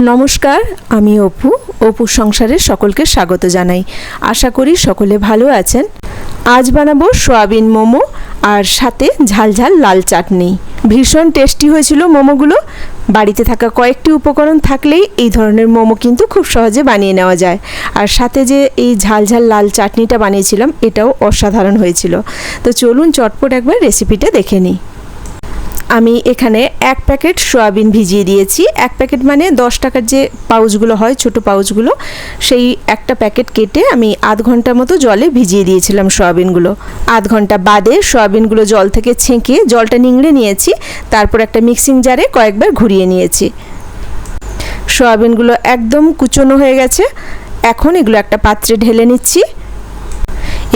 নমস্কার, আমি অপু। অপু সংসারের সকলকে স্বাগত জানাই। আশা করি সকলে ভালো আছেন। আজ বানাবো সয়াবিন মোমো আর সাথে ঝালঝাল লাল চাটনি। ভীষণ টেস্টি হয়েছিল মোমোগুলো। বাড়িতে থাকা কয়েকটি উপকরণ থাকলেই এই ধরনের মোমো কিন্তু খুব সহজে বানিয়ে নেওয়া যায়। আর সাথে যে এই ঝালঝাল লাল চাটনিটা বানিয়েছিলাম, এটাও অসাধারণ হয়েছিল। তো চলুন চটপট একবার রেসিপিটা দেখে নিই। আমি এখানে এক প্যাকেট সয়াবিন ভিজিয়ে দিয়েছি। এক প্যাকেট মানে দশ টাকার যে পাউচগুলো হয়, ছোট পাউচগুলো, সেই একটা প্যাকেট কেটে আমি আধ ঘণ্টা মতো জলে ভিজিয়ে দিয়েছিলাম সয়াবিনগুলো। আধ ঘণ্টা বাদে সয়াবিনগুলো জল থেকে ছেঁকে জলটা নিংড়ে নিয়েছি, তারপর একটা মিক্সিং জারে কয়েকবার ঘুরিয়ে নিয়েছি। সয়াবিনগুলো একদম কুচনো হয়ে গেছে। এখন এগুলো একটা পাত্রে ঢেলে নিচ্ছি।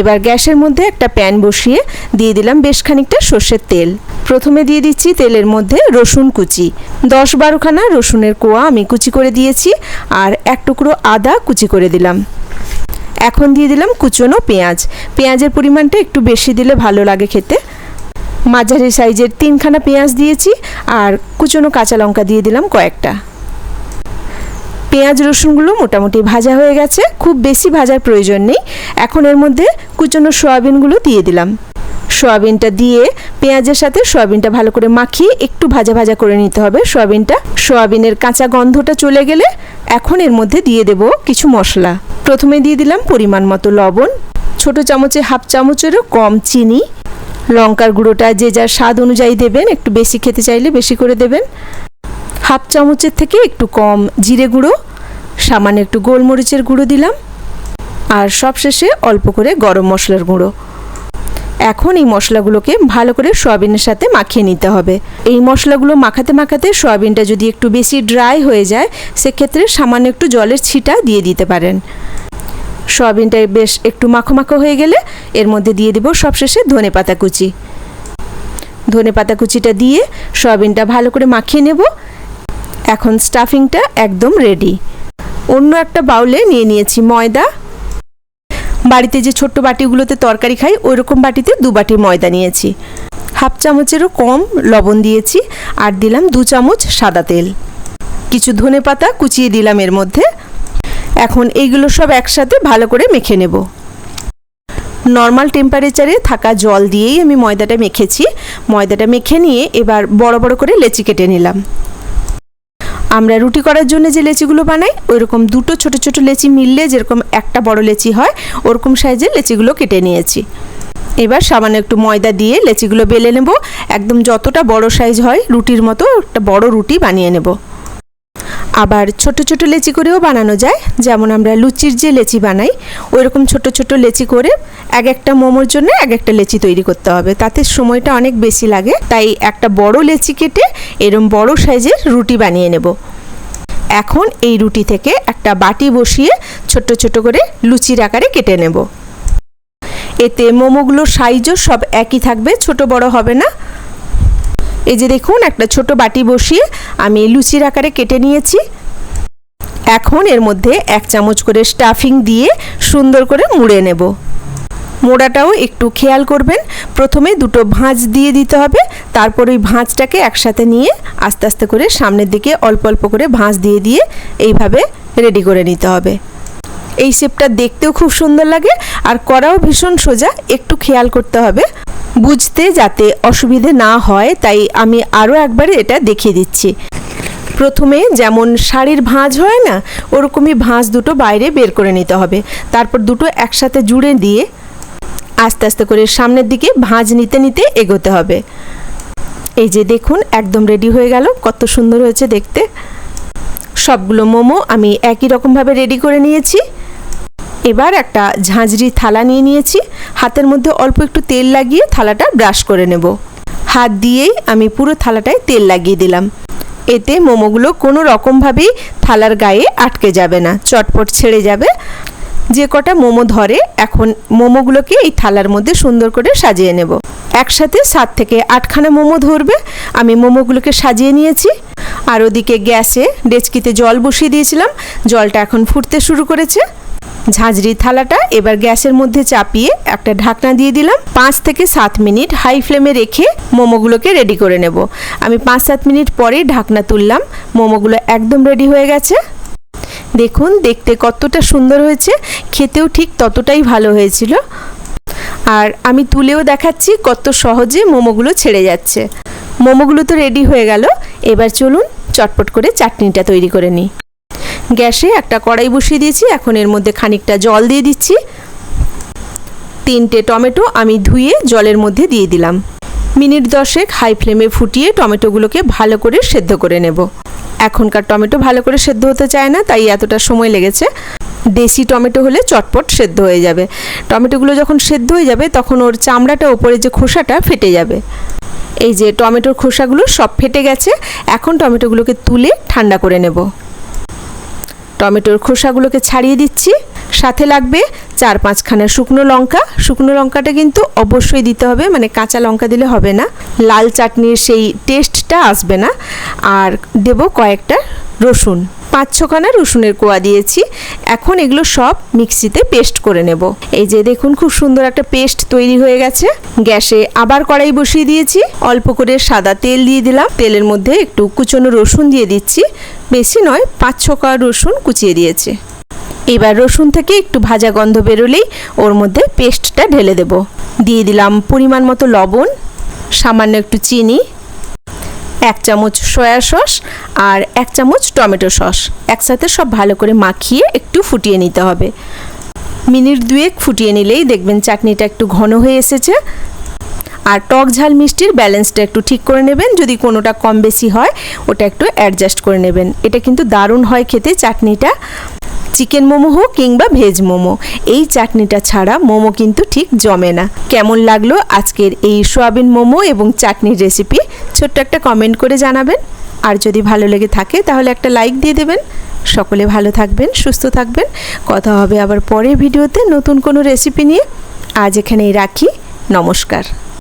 এবার গ্যাসের মধ্যে একটা প্যান বসিয়ে দিয়ে দিলাম বেশ খানিকটা সর্ষের তেল। প্রথমে দিয়ে দিচ্ছি তেলের মধ্যে রসুন কুচি। দশ বারোখানা রসুনের কোয়া আমি কুচি করে দিয়েছি আর এক টুকরো আদা কুচি করে দিলাম। এখন দিয়ে দিলাম কুচনো পেঁয়াজ। পেঁয়াজের পরিমাণটা একটু বেশি দিলে ভালো লাগে খেতে। মাঝারি সাইজের তিনখানা পেঁয়াজ দিয়েছি আর কুচনো কাঁচা লঙ্কা দিয়ে দিলাম কয়েকটা। পেঁয়াজ, রসুনগুলো মোটামুটি ভাজা হয়ে গেছে। খুব বেশি ভাজার প্রয়োজন নেই। এখন এর মধ্যে কুচনো সয়াবিনগুলো দিয়ে দিলাম। সয়াবিনটা দিয়ে পেঁয়াজের সাথে সয়াবিনটা ভালো করে মাখিয়ে একটু ভাজা ভাজা করে নিতে হবে। সয়াবিনটা, সয়াবিনের কাঁচা গন্ধটা চলে গেলে এখন এর মধ্যে দিয়ে দেব কিছু মশলা। প্রথমে দিয়ে দিলাম পরিমাণ মতো লবণ, ছোট চামচে হাফ চামচেরও কম চিনি। লঙ্কার গুঁড়োটা যে যার স্বাদ অনুযায়ী দেবেন, একটু বেশি খেতে চাইলে বেশি করে দেবেন। হাফ চামচের থেকে একটু কম জিরে গুঁড়ো, সামান্য একটু গোলমরিচের গুঁড়ো দিলাম, আর সবশেষে অল্প করে গরম মশলার গুঁড়ো। এখন এই মশলাগুলোকে ভালো করে সয়াবিনের সাথে মাখিয়ে নিতে হবে। এই মশলাগুলো মাখাতে মাখাতে সয়াবিনটা যদি একটু বেশি ড্রাই হয়ে যায়, সেক্ষেত্রে সামান্য একটু জলের ছিটা দিয়ে দিতে পারেন। সয়াবিনটা বেশ একটু মাখো মাখো হয়ে গেলে এর মধ্যে দিয়ে দেবো সবশেষে ধনে পাতা কুচি। ধনে পাতা কুচিটা দিয়ে সয়াবিনটা ভালো করে মাখিয়ে নেব। এখন স্টাফিংটা একদম রেডি অন্য একটা বাউলে নিয়ে নিয়েছি ময়দা। বাড়িতে যে ছোট্ট বাটিগুলোতে তরকারি খাই ওই রকম বাটিতে দু বাটি ময়দা নিয়েছি। হাফ চামচেরও কম লবণ দিয়েছি আর দিলাম দু চামচ সাদা তেল। কিছু ধনে পাতা কুচিয়ে দিলাম এর মধ্যে। এখন এইগুলো সব একসাথে ভালো করে মেখে নেব। নর্মাল টেম্পারেচারে থাকা জল দিয়েই আমি ময়দাটা মেখেছি। ময়দাটা মেখে নিয়ে এবার বড় বড় করে লেচি কেটে নিলাম। আমরা রুটি করার জন্য যে লেচিগুলো বানাই ওই রকম দুটো ছোট ছোট লেচি মিললে যেরকম একটা বড় লেচি হয়, ওরকম সাইজের লেচিগুলো কেটে নিয়েছি। এবার সামান্য একটু ময়দা দিয়ে লেচিগুলো বেলে নেব। একদম যতটা বড় সাইজ হয় রুটির মতো একটা বড় রুটি বানিয়ে নেব। আবার ছোট ছোট লেচি করেও বানানো যায়। যেমন আমরা লুচির যে লেচি বানাই ওই রকম ছোট ছোট লেচি করে এক একটা মোমোর জন্য এক একটা লেচি তৈরি করতে হবে। তাতে সময়টা অনেক বেশি লাগে। তাই একটা বড় লেচি কেটে এরম বড় সাইজের রুটি বানিয়ে নেব। এখন এই রুটি থেকে একটা বাটি বসিয়ে ছোট্ট ছোট করে লুচির আকারে কেটে নেব। এতে মোমোগুলোর সাইজও সব একই থাকবে, ছোট বড় হবে না। এই যে দেখুন, একটা ছোট বাটি বসিয়ে আমি লুচির আকারে কেটে নিয়েছি। এখন এর মধ্যে এক চামচ করে স্টাফিং দিয়ে সুন্দর করে মুড়ে নেব। মোড়াটাও একটু খেয়াল করবেন, প্রথমে দুটো ভাঁজ দিয়ে দিতে হবে, তারপর ওই ভাঁজটাকে একসাথে নিয়ে আস্তে আস্তে করে সামনের দিকে অল্প অল্প করে ভাঁজ দিয়ে দিয়ে এইভাবে রেডি করে নিতে হবে। এই শেপটা দেখতেও খুব সুন্দর লাগে, আর করাও ভীষণ সোজা, একটু খেয়াল করতে হবে। বুঝতে যাতে অসুবিধে না হয়, তাই আমি আরও একবার এটা দেখিয়ে দিচ্ছি। প্রথমে যেমন শাড়ির ভাঁজ হয় না, ওরকমই ভাঁজ দুটো বাইরে বের করে নিতে হবে। তারপর দুটো একসাথে জুড়ে দিয়ে আস্তে আস্তে করে সামনের দিকে ভাঁজ নিতে নিতে এগোতে হবে। এই যে দেখুন, একদম রেডি হয়ে গেল, কত সুন্দর হয়েছে দেখতে। সবগুলো মোমো আমি একই রকমভাবে রেডি করে নিয়েছি। এবার একটা ঝাঁঝরি থালা নিয়ে নিয়েছি। হাতের মধ্যে অল্প একটু তেল লাগিয়ে থালাটা ব্রাশ করে নেব। হাত দিয়েই আমি পুরো থালাটায় তেল লাগিয়ে দিলাম। এতে মোমোগুলো কোনো রকমভাবেই থালার গায়ে আটকে যাবে না, চটপট ছেড়ে যাবে। যে কটা মোমো ধরে, এখন মোমোগুলোকে এই থালার মধ্যে সুন্দর করে সাজিয়ে নেব। একসাথে সাত থেকে আটখানা মোমো ধরবে, আমি মোমোগুলোকে সাজিয়ে নিয়েছি। আর ওদিকে গ্যাসে ডেচকিতে জল বসিয়ে দিয়েছিলাম, জলটা এখন ফুটতে শুরু করেছে। ঝাঁঝরি থালাটা এবার গ্যাসের মধ্যে চাপিয়ে একটা ঢাকনা দিয়ে দিলাম। পাঁচ থেকে সাত মিনিট হাই ফ্লেমে রেখে মোমোগুলোকে রেডি করে নেব। আমি পাঁচ সাত মিনিট পরে ঢাকনা তুললাম। মোমোগুলো একদম রেডি হয়ে গেছে। দেখুন, দেখতে কতটা সুন্দর হয়েছে। খেতেও ঠিক ততটাই ভালো হয়েছিল। আর আমি তুলেও দেখাচ্ছি কত সহজে মোমোগুলো ছেড়ে যাচ্ছে। মোমোগুলো তো রেডি হয়ে গেল। এবার চলুন চটপট করে চাটনিটা তৈরি করে নিই। গ্যাসে একটা কড়াই বসিয়ে দিয়েছি। এখন এর মধ্যে খানিকটা জল দিয়ে দিচ্ছি। তিনটে টমেটো আমি ধুয়ে জলের মধ্যে দিয়ে দিলাম। মিনিট দশেক হাই ফ্লেমে ফুটিয়ে টমেটোগুলোকে ভালো করে সেদ্ধ করে নেব। এখনকার টমেটো ভালো করে সেদ্ধ হতে চায় না, তাই এতটা সময় লেগেছে। দেশি টমেটো হলে চটপট সেদ্ধ হয়ে যাবে। টমেটোগুলো যখন সেদ্ধ হয়ে যাবে, তখন ওর চামড়াটা ওপরে যে খোসাটা ফেটে যাবে। এই যে টমেটোর খোসাগুলো সব ফেটে গেছে, এখন টমেটোগুলোকে তুলে ঠান্ডা করে নেব। টমেটোর খোসাগুলোকে ছাড়িয়ে দিচ্ছি। সাথে লাগবে চার পাঁচখানা শুকনো লঙ্কা। শুকনো লঙ্কাটা কিন্তু অবশ্যই দিতে হবে মানে কাঁচা লঙ্কা দিলে হবে না। লাল চাটনির সেই টেস্টটা আসবে না। আর দেব কয়েকটা রসুন। পাঁচ ছখানা রসুনের কোয়া দিয়েছি। এখন এগুলো সব মিক্সিতে পেস্ট করে নেব। এই যে দেখুন, খুব সুন্দর একটা পেস্ট তৈরি হয়ে গেছে। গ্যাসে আবার কড়াই বসিয়ে দিয়েছি। অল্প করে সাদা তেল দিয়ে দিলাম। তেলের মধ্যে একটু কুচনো রসুন দিয়ে দিচ্ছি। বেশি নয় পাঁচ ছ কোয়া রসুন কুচিয়ে দিয়েছি। এবার রসুন থেকে একটু ভাজা গন্ধ বেরোলেই ওর মধ্যে পেস্টটা ঢেলে দেব। দিয়ে দিলাম পরিমাণ মতো লবণ, সামান্য একটু চিনি এক চামচ সয়া সস আর এক চামচ টমেটো সস। একসাথে সব ভালো করে মাখিয়ে একটু ফুটিয়ে নিতে হবে। মিনিট দুয়েক ফুটিয়ে নিলেই দেখবেন চাটনিটা একটু ঘন হয়ে এসেছে। আর টক ঝাল মিষ্টির ব্যালেন্সটা একটু ঠিক করে নেবেন। যদি কোনোটা কম বেশি হয়, ওটা একটু অ্যাডজাস্ট করে নেবেন। এটা কিন্তু দারুণ হয় খেতে চাটনিটা। চিকেন মোমো হোক কিংবা ভেজ মোমো, এই চাটনিটা ছাড়া মোমো কিন্তু ঠিক জমে না। কেমন লাগল আজকের এই সোয়াবিন মোমো এবং চাটনির রেসিপি? ছোট্ট একটা কমেন্ট করে জানাবেন। আর যদি ভালো লেগে থাকে তাহলে একটা লাইক দিয়ে দেবেন। সকলে ভালো থাকবেন, সুস্থ থাকবেন। কথা হবে আবার পরের ভিডিওতে নতুন কোনো রেসিপি নিয়ে। আজ এখানেই রাখি। নমস্কার।